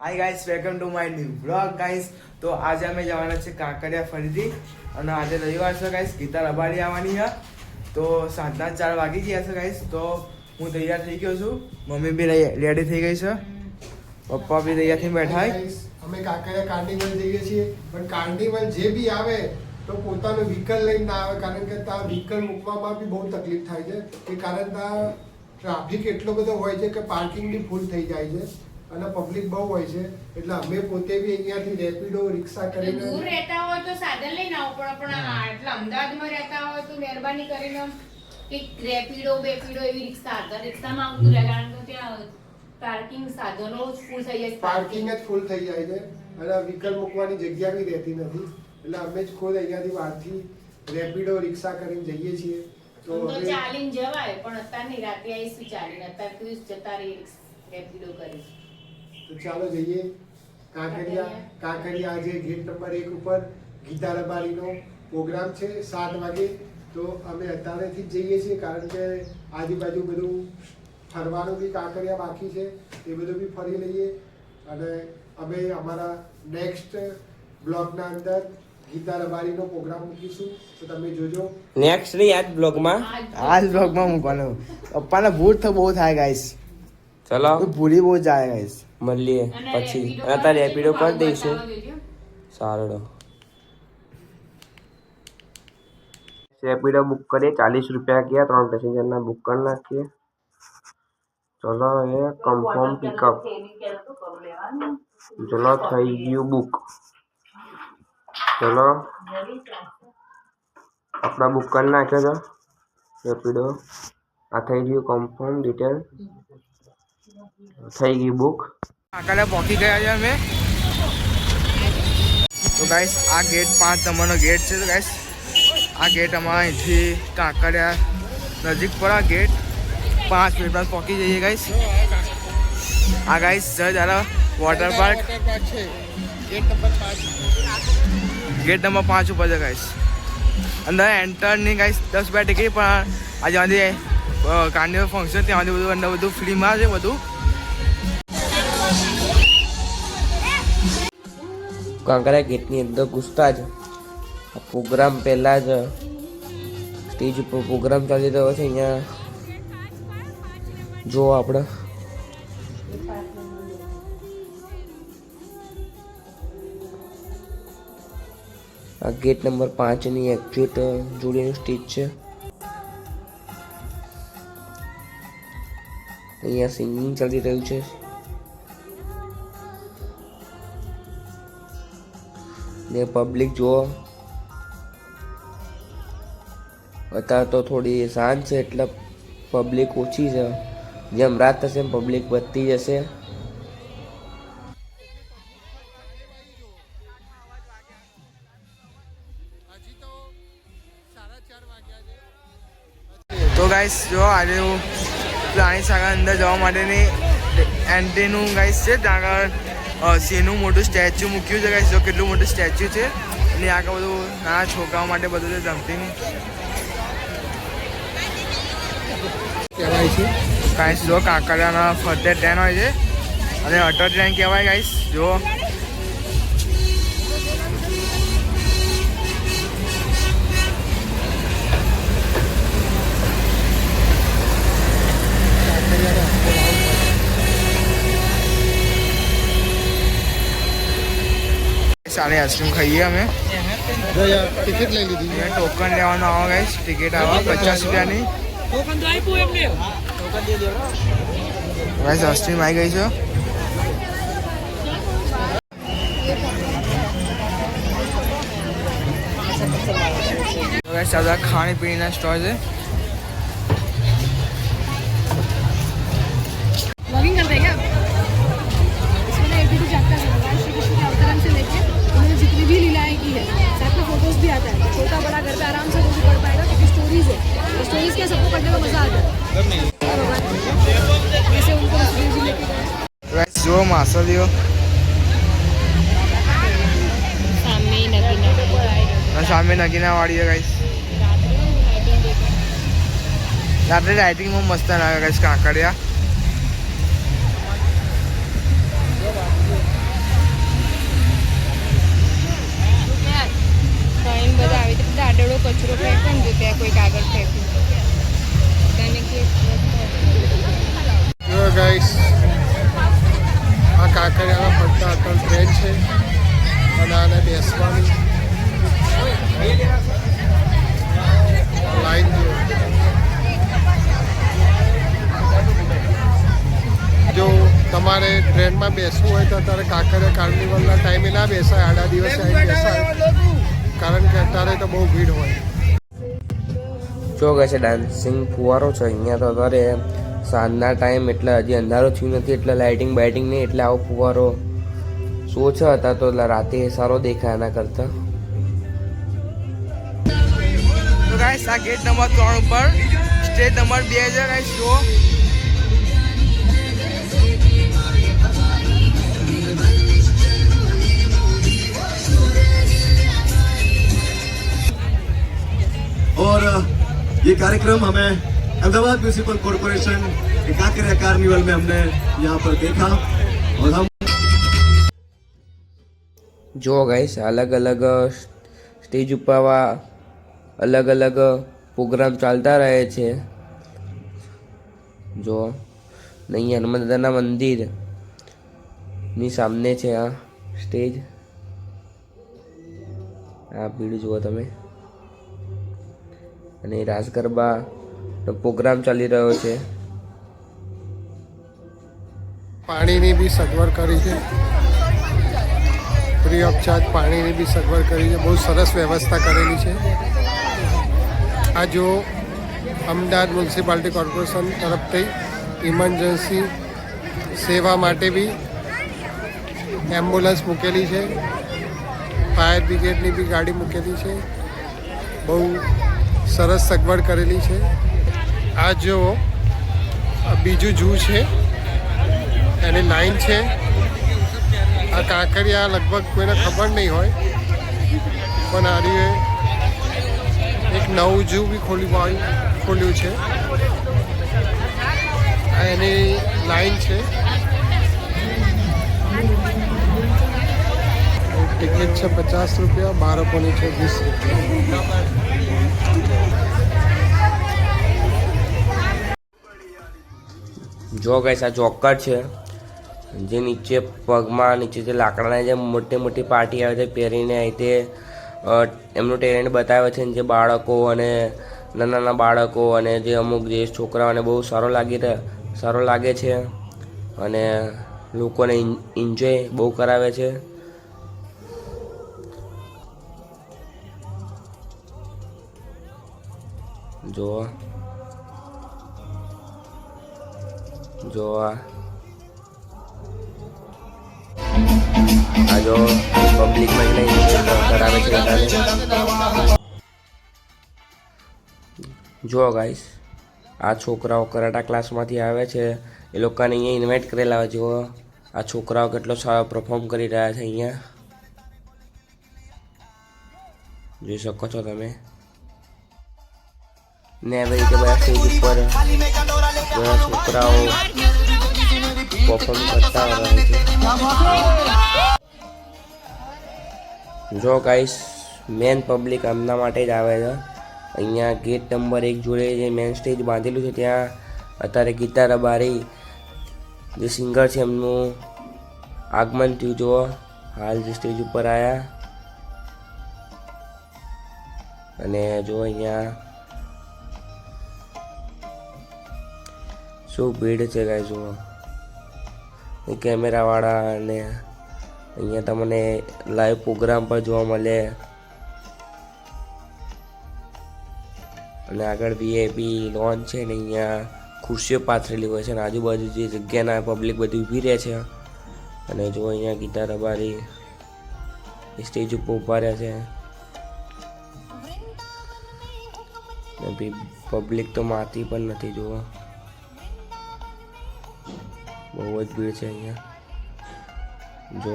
Hi guys welcome to my new blog guys તો આજે અમે જવાના છે કાંકરિયા ફરીથી. અને આજે રવિવાર છે ગાઈસ ગીતા રબાડી આવવાની છે. તો સાંજના ચાર વાગી ગયા છે ગાઈસ તો હું તૈયાર થઈ ગયો છું. મમ્મી બી રેડી થઈ ગઈ છે. પપ્પા બી તૈયાર થઈને બેઠા. અમે કાંકરિયા કાર્નિવલ જઈએ છીએ. પણ કાર્નિવલ જે બી આવે, તો પોતાનું વ્હીકલ લઈને ના આવે. કારણ કે ત્યાં વ્હીકલ મૂકવામાં બી બહુ તકલીફ થાય છે. કે કારણ ત્યાં ટ્રાફિક એટલો બધો હોય છે કે પાર્કિંગ બી ફૂલ થઈ જાય છે. અને પબ્લિક બહુ હોય છે. એટલે અમે પોતે બી અહીંયાથી રેપિડો રિક્ષા દૂર રહેતા હોય તો સાધન લઈને આવો પણ પણ એટલા એટલે અમદાવાદમાં રહેતા હોય તો મહેરબાની કરીને કંઈક રેપિડો બેપિડો એવી રિક્ષા હતા. રિક્ષામાં આવતું રહે કારણ કે ત્યાં પાર્કિંગ સાધનો ફૂલ થઈ જાય. પાર્કિંગ જ ફૂલ થઈ જાય છે. અને વ્હીકલ મૂકવાની જગ્યા બી રહેતી નથી. એટલે અમે જ ખુદ અહીંયાથી બહારથી રેપિડો રિક્ષા કરીને જઈએ છીએ. તો ચાલીને જવાય પણ અત્યારની નહીં રાતે આવીશું ચાલીને. અત્યારે તું જતા રહી રેપિડો કરીશ તો ચાલો જઈએ. કાંકરિયા કાંકરિયા. આજે ગેટ નંબર એક ઉપર ગીતા રબારીનો પ્રોગ્રામ છે સાત વાગે. તો અમે અત્યારેથી જ જઈએ છીએ કારણ કે આજુબાજુ બધું ફરવાનું બી કાંકરિયા બાકી છે. એ બધું બી ફરી લઈએ. અને અમે અમારા નેક્સ્ટ બ્લોગના અંદર ગીતા રબારીનો પ્રોગ્રામ મૂકીશું. તો તમે જોજો. નેક્સ્ટની આજ બ્લોગમાં. આ જ બ્લોગમાં મૂકવાનું. પપ્પાને ભૂલ તો બહુ થાય ગાઈસ ચલો. ભૂલી બહુ જાય ગાઈસ મળીએ પછી. અત્યારે રેપિડો કરી દઈશું. સારું. રેપિડો બુક કરીએ. ચાલીસ રૂપિયા ગયા ત્રણ પેસેન્જરના બુક કરી નાખીએ. ચલો એ કન્ફર્મ પિકઅપ ચલો થઈ ગયું બુક ચલો. આપણા બુક કરી નાખ્યો છે રેપિડો આ થઈ ગયું કન્ફર્મ ડિટેલ થઈ ગઈ બુક કાંકરિયા પહોંચી ગયા છે અમે. તો ગાઈસ આ ગેટ પાંચ નંબરનો ગેટ છે તો ગાઈસ આ ગેટ અમારા અહીંથી કાંકરિયા નજીક પર આ ગેટ પાંચ મિનિટમાં પહોંચી જઈએ ગાઈસ આ ગાઈસ જરા વોટર પાર્ક ગેટ નંબર પાંચ ઉપર છે ગાઈસ અંદર એન્ટર નહીં ગાઈસ દસ બે ટિકિટ પણ આજે કાર્નિવલ ફંક્શન ત્યાં બધું અંદર બધું ફ્રીમાં છે બધું. કાંકરા ગેટની અંદર ઘૂસતા જ. પ્રોગ્રામ પહેલાં જ, સ્ટેજ ઉપર પ્રોગ્રામ ચાલી રહ્યો છે અહીંયા જો આપણે. આ ગેટ નંબર પાંચની એક્ઝેક્ટ જોડીનું સ્ટેજ છે. અહીંયા સિંગિંગ ચાલી રહ્યું છે ને પબ્લિક જુઓ અત્યારે તો થોડી શાંત છે એટલે પબ્લિક ઓછી છે જેમ રાત થશે એમ પબ્લિક વધતી જશે તો ગાઈસ જો આજે હું પ્રાણી સાગર અંદર જવા માટેની એન્ટ્રીનું ગાઈસ છે. ત્યાં આગળ સિંહનું મોટું સ્ટેચ્યુ મૂક્યું છે ગાઈસ જો કેટલું મોટું સ્ટેચ્યુ છે. અને આગળ બધું નાના છોકરાઓ માટે બધું છે જમ્પિંગ ગાઈસ જો કાંકરિયાના ફરતે ટ્રેન હોય છે. અને અટલ ટ્રેન કહેવાય ગાઈસ જો સારી આઈસ્ક્રીમ ખાઈએ અમે ટિકિટ લઈ લીધી અહીંયા ટોકન લેવાનું આવો ગાઈસ ટિકિટ આવો પચાસ રૂપિયાની ગાઈસ આઈસ્ક્રીમ આવી ગઈ છે તો ગાઈસ આ બધા ખાણી પીણીના સ્ટોલ છે में फोटोज भी आता है छोटा बड़ा घर पे आराम से कोई पढ़ पाएगा क्योंकि स्टोरीज है स्टोरीज क्या सबको पढ़ने में मजा आता है जैसे उनको सुधीर जी लेके गए ગાઈસ જો બધા આવી રીતે આડળો કચરો ફેંકે ને ત્યાં કોઈક આગળ ફેંક્યું. આ કાંકરિયામાં ફરતા અટલ ટ્રેન છે. અને બેસવાની લાઈન જો તમારે ટ્રેનમાં બેસવું હોય તો તારે કાંકરિયા કાર્નિવલના ટાઈમે ના બેસાય, આડા દિવસે આવી બેસાય. કારણ કે અત્યારે તો બહુ ભીડ હોય. જો કહે છે ડાન્સિંગ ફુવારો છે અહીંયા તો અત્યારે સાંજના ટાઈમ એટલે હજી અંધારો થયું નથી એટલે લાઇટિંગ બાઇટિંગ નહીં એટલે આવો ફુવારો શો છે હતા તો એટલે રાતે સારો દેખાય એના કરતાં. તો ગાઈસ આ ગેટ નંબર ત્રણ ઉપર સ્ટેજ નંબર બે હજાર શો ये कार्यक्रम हमें अहमदाबाद म्यूनिसिपल कॉरपोरेशन के काकरिया कार्निवल में हमने यहाँ पर देखा और हम જો ગાઈસ અલગ અલગ સ્ટેજ ઉપર આવા અલગ અલગ પ્રોગ્રામ ચાલતા રહે છે જો ને અહીંયા હનુમાન દાદાના મંદિર ની સામને છે આ સ્ટેજ આ ભીડ જુઓ તમે અને રાસ ગરબા પ્રોગ્રામ ચાલી રહ્યો છે. પાણીની બી સગવડ કરી છે. ફ્રી ઓફ ચાર્જ પાણીની બી સગવડ કરી છે. બહુ સરસ વ્યવસ્થા કરેલી છે. આ જો અમદાવાદ મ્યુનિસિપાલિટી કોર્પોરેશન તરફથી ઇમરજન્સી સેવા માટે બી એમ્બ્યુલન્સ મૂકેલી છે. ફાયર બ્રિગેડની બી ગાડી મૂકેલી છે. બહુ સરસ સગવડ કરેલી છે. આ જો બીજું જૂ છે. એની લાઈન છે. આ કાંકરિયા લગભગ કોઈને ખબર નહીં હોય, પણ આર્યે એક નવું જૂ બી ખોલ્યું ખોલ્યું છે. આ એની લાઈન છે. ટિકિટ છે પચાસ રૂપિયા બાળકોની છે, વીસ રૂપિયા. જો ગાઈસ આ ચોક્કર છે. જે નીચે પગમાં, નીચે જે લાકડાના જે મોટી મોટી પાર્ટી આવે છે, પહેરીને અહીં તે એમનું ટેલેન્ટ બતાવે છે જે બાળકો અને નાના નાના બાળકો અને જે અમુક જે છોકરાઓને બહુ સારો લાગી સારો લાગે છે અને લોકોને એન્જોય બહુ કરાવે છે. જો જો આ. જો પબ્લિકમાં જઈને કરાવે છે બધાને જો ગાઈસ આ છોકરાઓ કરાટા ક્લાસમાંથી આવે છે. એ લોકોને અહીંયા ઇન્વાઇટ કરેલા હોય જુઓ આ છોકરાઓ કેટલો સારો પરફોર્મ કરી રહ્યા છે અહીંયા. જોઈ શકો છો તમે. ને એવી રીતે બધા સ્ટેજ ઉપર બધા છોકરાઓ પરફોર્મ કરતા રહે છે. જો ગાઈસ મેન પબ્લિક એમના માટે જ આવે છે. અહીંયા ગેટ નંબર એક જોડે જે મેન સ્ટેજ બાંધેલું છે, ત્યાં અત્યારે ગીતા રબારી જે સિંગર છે, એમનું આગમન થયું, જુઓ. હાલ જે સ્ટેજ ઉપર આવ્યા અને જો અહીંયા શું ભીડ છે ગાય જુઓ. કેમેરાવાળા અને અહીંયા તમને લાઈવ પ્રોગ્રામ પર જોવા મળે. અને આગળ વીઆઈપી લોન છે ને અહીંયા ખુરશીઓ પાથરેલી હોય છે અને આજુબાજુ જે જગ્યાના પબ્લિક બધી ઊભી રહે છે. અને જો અહીંયા ગીતા રબારી સ્ટેજ ઉપર ઊભા રહ્યા છે. પબ્લિક તો માતી પણ નથી જોવા બહુ જ ભીડ છે અહીંયા. જો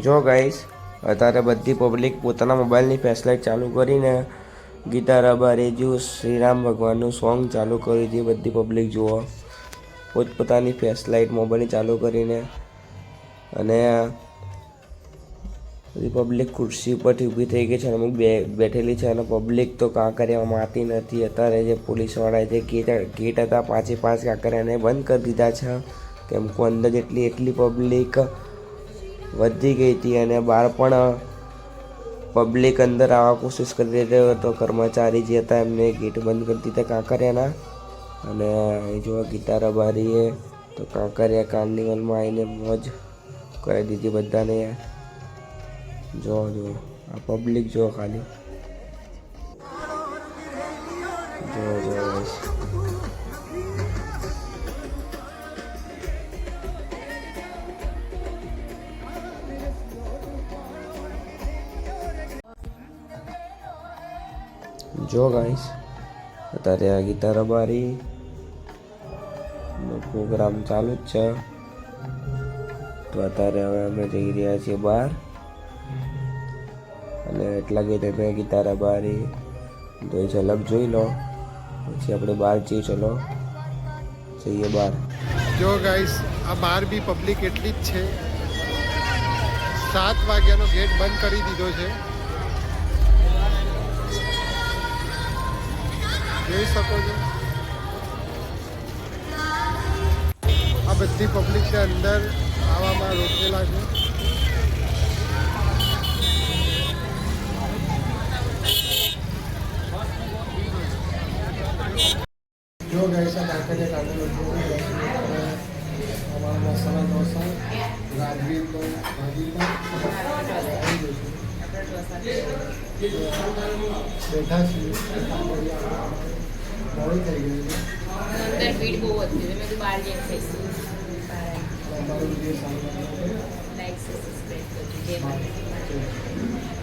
જો ગાઈસ અત્યારે બધી પબ્લિક પોતાના મોબાઈલની ફ્લેશલાઇટ ચાલુ કરીને ગીતા રબારી જો શ્રીરામ ભગવાનનું સોંગ ચાલુ કરી હતી બધી પબ્લિક જુઓ. પોતપોતાની ફ્લેશલાઇટ મોબાઈલ ચાલુ કરીને. અને બધી પબ્લિક ખુરશી ઉપરથી ઊભી થઈ ગઈ છે અને અમુક બે, બેઠેલી છે અને પબ્લિક તો કાંકરિયામાં માતી નથી. અત્યારે જે પોલીસવાળાએ જે ગેટ ગેટ હતા પાંચે પાંચ કાંકરિયાને બંધ કરી દીધા છે. કેમ કે અંદર જેટલી, એટલી પબ્લિક વધી ગઈ હતી અને બહાર પણ પબ્લિક અંદર આવવા કોશિશ કરી રહ્યો હતો. કર્મચારી જે હતા એમને ગેટ બંધ કરી દીધા કાંકરિયાના. અને જો ગીતા રબારીએ તો કાંકરિયા કાર્નિવલમાં આવીને મોજ કરી દીધી બધાને. જો જો આ પબ્લિક જો ખાલી જો જો guys. જો ગાઈસ અત્યારે આ ગીતા રબારી નો પ્રોગ્રામ ચાલુ જ છે તો અત્યારે હવે અમે જઈ રહ્યા છીએ બહાર અને એટલા ગઈ તમે ગીતા રબારી તો એ ઝલક જોઈ લો. પછી આપણે બહાર જઈએ, ચલો. જઈએ બહાર. જો ગાઈસ આ બહાર બી પબ્લિક એટલી જ છે. સાત વાગ્યાનો ગેટ બંધ કરી દીધો છે. જોઈ શકો છો. આ બધી પબ્લિકને અંદર આવવામાં રોકેલા છે. ગાઈસ આ કાંકરિયા કાંકરિયા અમારા મસાલા ઢોસા રાજવીર તો બેઠા છીએ. મોડી થઈ ગયું છે. અંદર ભીડ બહુ હતી મેં તો બહાર જઈને ખાઈશું. અમારો વીડિયો સારો લાઈક સબસ્ક્રાઈબ કરજો જય માતાજી